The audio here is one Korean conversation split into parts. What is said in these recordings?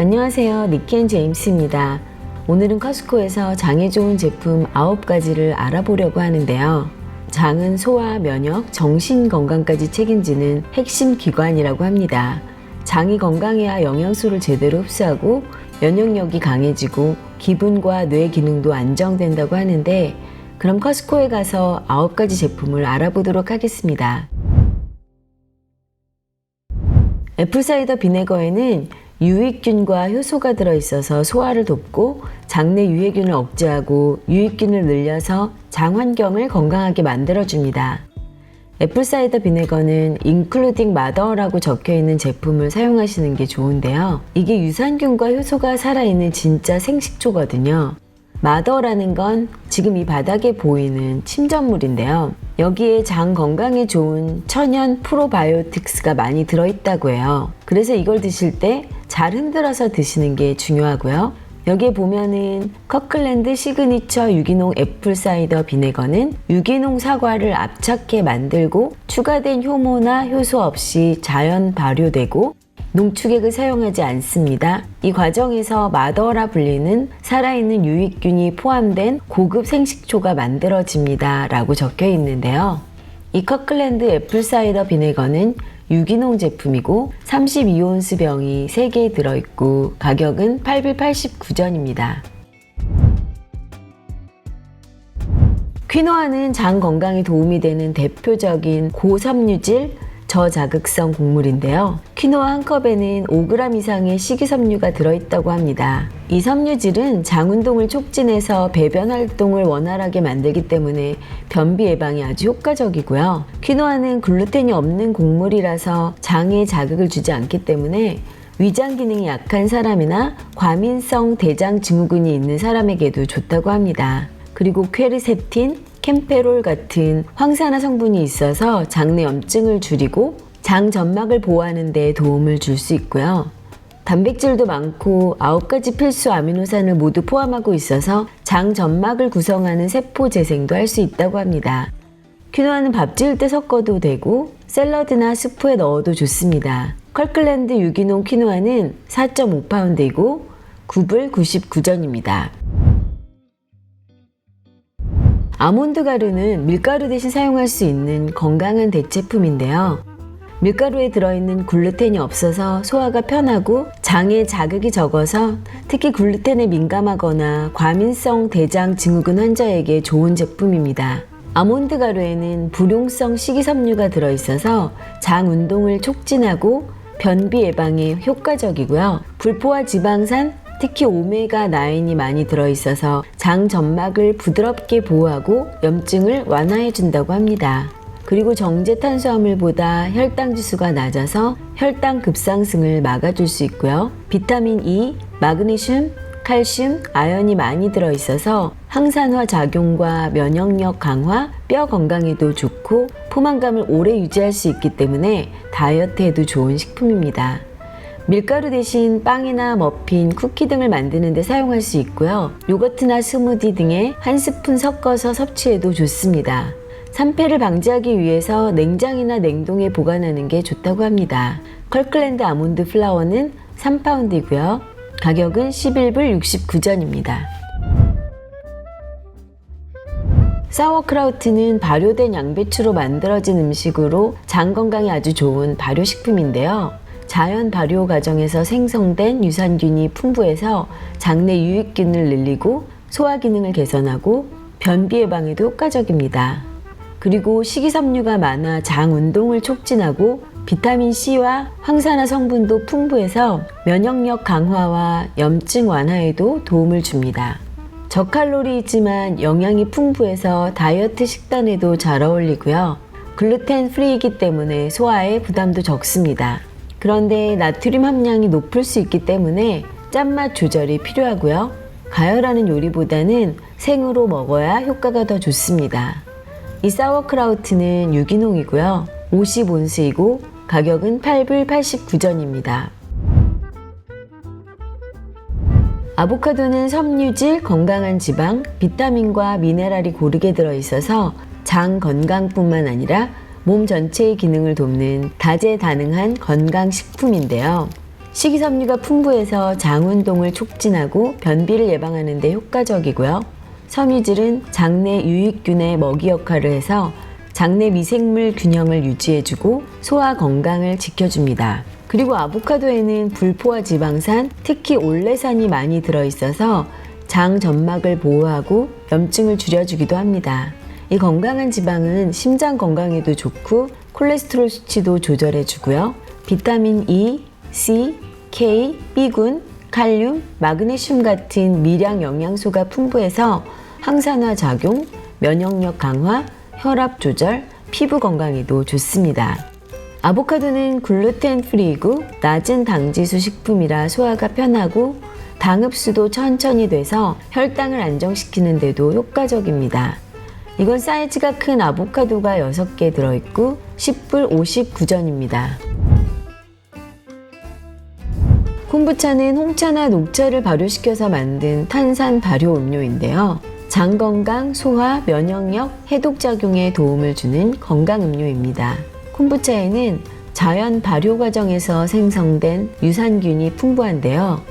안녕하세요. 니켄 제임스입니다. 오늘은 커스코에서 장에 좋은 제품 9가지를 알아보려고 하는데요. 장은 소화, 면역, 정신 건강까지 책임지는 핵심 기관이라고 합니다. 장이 건강해야 영양소를 제대로 흡수하고 면역력이 강해지고 기분과 뇌 기능도 안정된다고 하는데 그럼 커스코에 가서 9가지 제품을 알아보도록 하겠습니다. 애플사이더 비네거에는 유익균과 효소가 들어있어서 소화를 돕고 장내 유해균을 억제하고 유익균을 늘려서 장 환경을 건강하게 만들어줍니다. 애플사이더 비네거는 including mother라고 적혀 있는 제품을 사용하시는 게 좋은데요. 이게 유산균과 효소가 살아있는 진짜 생식초거든요. 마더라는 건 지금 이 바닥에 보이는 침전물인데요. 여기에 장 건강에 좋은 천연 프로바이오틱스가 많이 들어있다고 해요. 그래서 이걸 드실 때 잘 흔들어서 드시는 게 중요하고요. 여기에 보면은 커클랜드 시그니처 유기농 애플 사이더 비네거는 유기농 사과를 압착해 만들고 추가된 효모나 효소 없이 자연 발효되고 농축액을 사용하지 않습니다. 이 과정에서 마더라 불리는 살아있는 유익균이 포함된 고급 생식초가 만들어집니다. 라고 적혀 있는데요. 이 커클랜드 애플 사이더 비네거는 유기농 제품이고 32온스 병이 3개 들어있고 가격은 889전입니다. 퀴노아는 장 건강에 도움이 되는 대표적인 고섬유질 저자극성 곡물인데요. 퀴노아 한 컵에는 5g 이상의 식이섬유가 들어있다고 합니다. 이 섬유질은 장 운동을 촉진해서 배변 활동을 원활하게 만들기 때문에 변비 예방에 아주 효과적이고요. 퀴노아는 글루텐이 없는 곡물이라서 장에 자극을 주지 않기 때문에 위장 기능이 약한 사람이나 과민성 대장 증후군이 있는 사람에게도 좋다고 합니다. 그리고 퀘르세틴, 캠페롤 같은 황산화 성분이 있어서 장내 염증을 줄이고 장 점막을 보호하는 데 도움을 줄 수 있고요. 단백질도 많고 9가지 필수 아미노산을 모두 포함하고 있어서 장 점막을 구성하는 세포 재생도 할 수 있다고 합니다. 퀴노아는 밥 지을 때 섞어도 되고 샐러드나 스프에 넣어도 좋습니다. 컬클랜드 유기농 퀴노아는 4.5파운드이고 9불 99전입니다. 아몬드 가루는 밀가루 대신 사용할 수 있는 건강한 대체품인데요. 밀가루에 들어있는 글루텐이 없어서 소화가 편하고 장에 자극이 적어서 특히 글루텐에 민감하거나 과민성 대장 증후군 환자에게 좋은 제품입니다. 아몬드 가루에는 불용성 식이섬유가 들어있어서 장 운동을 촉진하고 변비 예방에 효과적이고요. 불포화 지방산, 특히 오메가 9이 많이 들어있어서 장 점막을 부드럽게 보호하고 염증을 완화해 준다고 합니다. 그리고 정제 탄수화물보다 혈당 지수가 낮아서 혈당 급상승을 막아줄 수 있고요. 비타민 E, 마그네슘, 칼슘, 아연이 많이 들어있어서 항산화 작용과 면역력 강화, 뼈 건강에도 좋고 포만감을 오래 유지할 수 있기 때문에 다이어트에도 좋은 식품입니다. 밀가루 대신 빵이나 머핀, 쿠키 등을 만드는 데 사용할 수 있고요. 요거트나 스무디 등에 한 스푼 섞어서 섭취해도 좋습니다. 산패를 방지하기 위해서 냉장이나 냉동에 보관하는 게 좋다고 합니다. 컬클랜드 아몬드 플라워는 3파운드이고요. 가격은 11불 69전입니다. 사워크라우트는 발효된 양배추로 만들어진 음식으로 장 건강에 아주 좋은 발효식품인데요. 자연 발효 과정에서 생성된 유산균이 풍부해서 장내 유익균을 늘리고 소화 기능을 개선하고 변비 예방에도 효과적입니다. 그리고 식이섬유가 많아 장 운동을 촉진하고 비타민 C와 황산화 성분도 풍부해서 면역력 강화와 염증 완화에도 도움을 줍니다. 저칼로리이지만 영양이 풍부해서 다이어트 식단에도 잘 어울리고요. 글루텐 프리이기 때문에 소화에 부담도 적습니다. 그런데 나트륨 함량이 높을 수 있기 때문에 짠맛 조절이 필요하고요. 가열하는 요리보다는 생으로 먹어야 효과가 더 좋습니다. 이 사워크라우트는 유기농이고요. 50온스이고 가격은 8불 89전입니다. 아보카도는 섬유질, 건강한 지방, 비타민과 미네랄이 고르게 들어 있어서 장 건강뿐만 아니라 몸 전체의 기능을 돕는 다재다능한 건강식품인데요. 식이섬유가 풍부해서 장 운동을 촉진하고 변비를 예방하는 데 효과적이고요. 섬유질은 장내 유익균의 먹이 역할을 해서 장내 미생물 균형을 유지해주고 소화 건강을 지켜줍니다. 그리고 아보카도에는 불포화 지방산, 특히 올레산이 많이 들어있어서 장 점막을 보호하고 염증을 줄여주기도 합니다. 이 건강한 지방은 심장 건강에도 좋고 콜레스테롤 수치도 조절해 주고요. 비타민 E, C, K, B군, 칼륨, 마그네슘 같은 미량 영양소가 풍부해서 항산화 작용, 면역력 강화, 혈압 조절, 피부 건강에도 좋습니다. 아보카도는 글루텐 프리이고 낮은 당지수 식품이라 소화가 편하고 당 흡수도 천천히 돼서 혈당을 안정시키는 데도 효과적입니다. 이건 사이즈가 큰 아보카도가 6개 들어있고 10불 59전입니다. 콤부차는 홍차나 녹차를 발효시켜서 만든 탄산 발효 음료인데요. 장 건강, 소화, 면역력, 해독작용에 도움을 주는 건강 음료입니다. 콤부차에는 자연 발효 과정에서 생성된 유산균이 풍부한데요.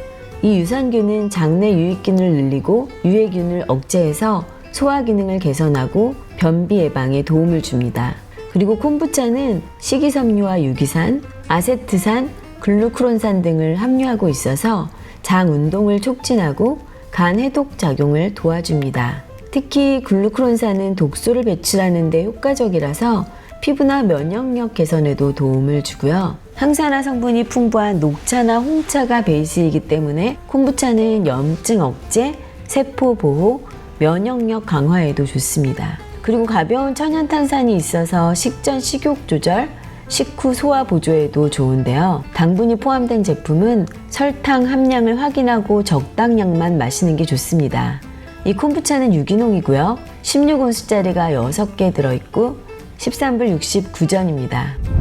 이 유산균은 장내 유익균을 늘리고 유해균을 억제해서 소화 기능을 개선하고 변비 예방에 도움을 줍니다. 그리고 콤부차는 식이섬유와 유기산, 아세트산, 글루크론산 등을 함유하고 있어서 장 운동을 촉진하고 간 해독 작용을 도와줍니다. 특히 글루크론산은 독소를 배출하는 데 효과적이라서 피부나 면역력 개선에도 도움을 주고요. 항산화 성분이 풍부한 녹차나 홍차가 베이스이기 때문에 콤부차는 염증 억제, 세포 보호, 면역력 강화에도 좋습니다. 그리고 가벼운 천연탄산이 있어서 식전 식욕 조절, 식후 소화 보조에도 좋은데요. 당분이 포함된 제품은 설탕 함량을 확인하고 적당량만 마시는 게 좋습니다. 이 콤부차는 유기농이고요. 16온수짜리가 6개 들어있고 13불 69전입니다.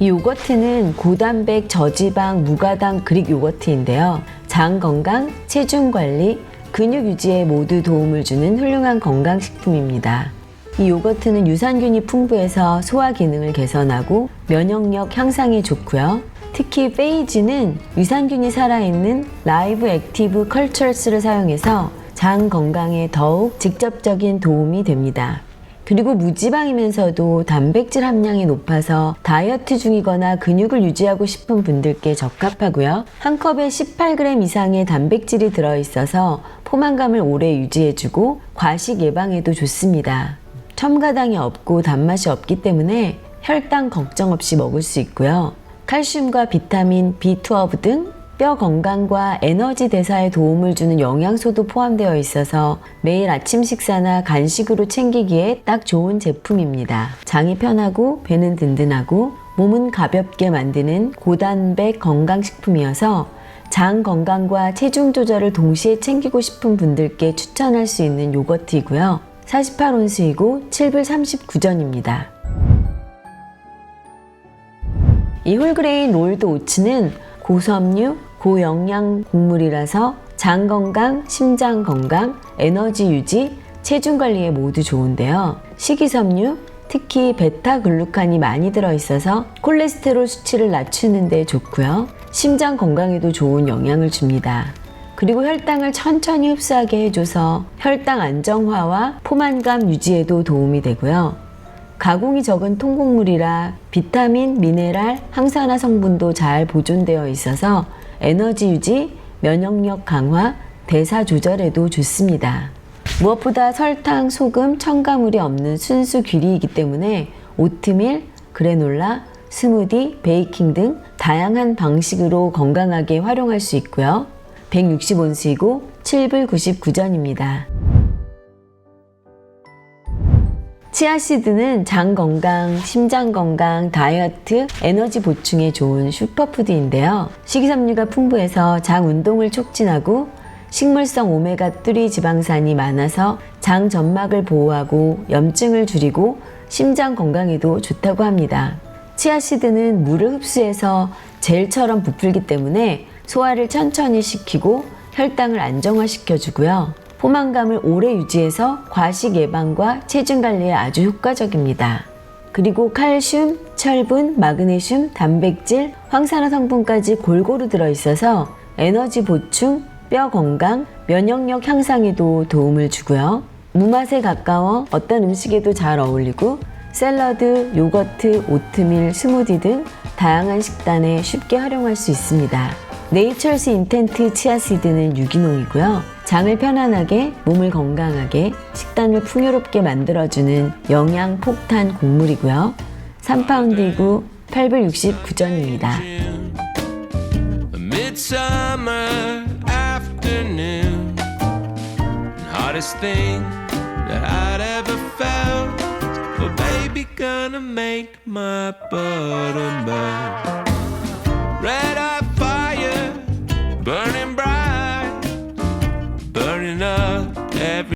이 요거트는 고단백, 저지방, 무가당 그릭 요거트인데요. 장 건강, 체중 관리, 근육 유지에 모두 도움을 주는 훌륭한 건강식품입니다. 이 요거트는 유산균이 풍부해서 소화 기능을 개선하고 면역력 향상에 좋고요. 특히 페이지는 유산균이 살아있는 라이브 액티브 컬처스를 사용해서 장 건강에 더욱 직접적인 도움이 됩니다. 그리고 무지방이면서도 단백질 함량이 높아서 다이어트 중이거나 근육을 유지하고 싶은 분들께 적합하고요. 한 컵에 18g 이상의 단백질이 들어있어서 포만감을 오래 유지해주고 과식 예방에도 좋습니다. 첨가당이 없고 단맛이 없기 때문에 혈당 걱정 없이 먹을 수 있고요. 칼슘과 비타민, B12 등 뼈 건강과 에너지 대사에 도움을 주는 영양소도 포함되어 있어서 매일 아침 식사나 간식으로 챙기기에 딱 좋은 제품입니다. 장이 편하고 배는 든든하고 몸은 가볍게 만드는 고단백 건강식품이어서 장 건강과 체중 조절을 동시에 챙기고 싶은 분들께 추천할 수 있는 요거트이고요. 48온스이고 7불 39전입니다. 이 홀그레인 롤드 오츠는 고섬유, 고영양 곡물이라서 장 건강, 심장 건강, 에너지 유지, 체중 관리에 모두 좋은데요. 식이섬유, 특히 베타글루칸이 많이 들어있어서 콜레스테롤 수치를 낮추는 데 좋고요. 심장 건강에도 좋은 영향을 줍니다. 그리고 혈당을 천천히 흡수하게 해줘서 혈당 안정화와 포만감 유지에도 도움이 되고요. 가공이 적은 통곡물이라 비타민, 미네랄, 항산화 성분도 잘 보존되어 있어서 에너지 유지, 면역력 강화, 대사 조절에도 좋습니다. 무엇보다 설탕, 소금, 첨가물이 없는 순수 귀리이기 때문에 오트밀, 그래놀라, 스무디, 베이킹 등 다양한 방식으로 건강하게 활용할 수 있고요. 160온스이고 7불 99전입니다. 치아시드는 장 건강, 심장 건강, 다이어트, 에너지 보충에 좋은 슈퍼푸드인데요. 식이섬유가 풍부해서 장 운동을 촉진하고 식물성 오메가3 지방산이 많아서 장 점막을 보호하고 염증을 줄이고 심장 건강에도 좋다고 합니다. 치아시드는 물을 흡수해서 젤처럼 부풀기 때문에 소화를 천천히 시키고 혈당을 안정화시켜주고요. 포만감을 오래 유지해서 과식 예방과 체중 관리에 아주 효과적입니다. 그리고 칼슘, 철분, 마그네슘, 단백질, 황산화 성분까지 골고루 들어있어서 에너지 보충, 뼈 건강, 면역력 향상에도 도움을 주고요. 무맛에 가까워 어떤 음식에도 잘 어울리고 샐러드, 요거트, 오트밀, 스무디 등 다양한 식단에 쉽게 활용할 수 있습니다. 네이처스 인텐트 치아시드는 유기농이고요. 장을 편안하게, 몸을 건강하게, 식단을 풍요롭게 만들어주는 영양 폭탄 곡물이고요. 3파운드이고 869전입니다. A midsummer afternoon. Hottest thing that I'd ever felt. Well, baby, gonna make my buttermilk. Red hot fire, burning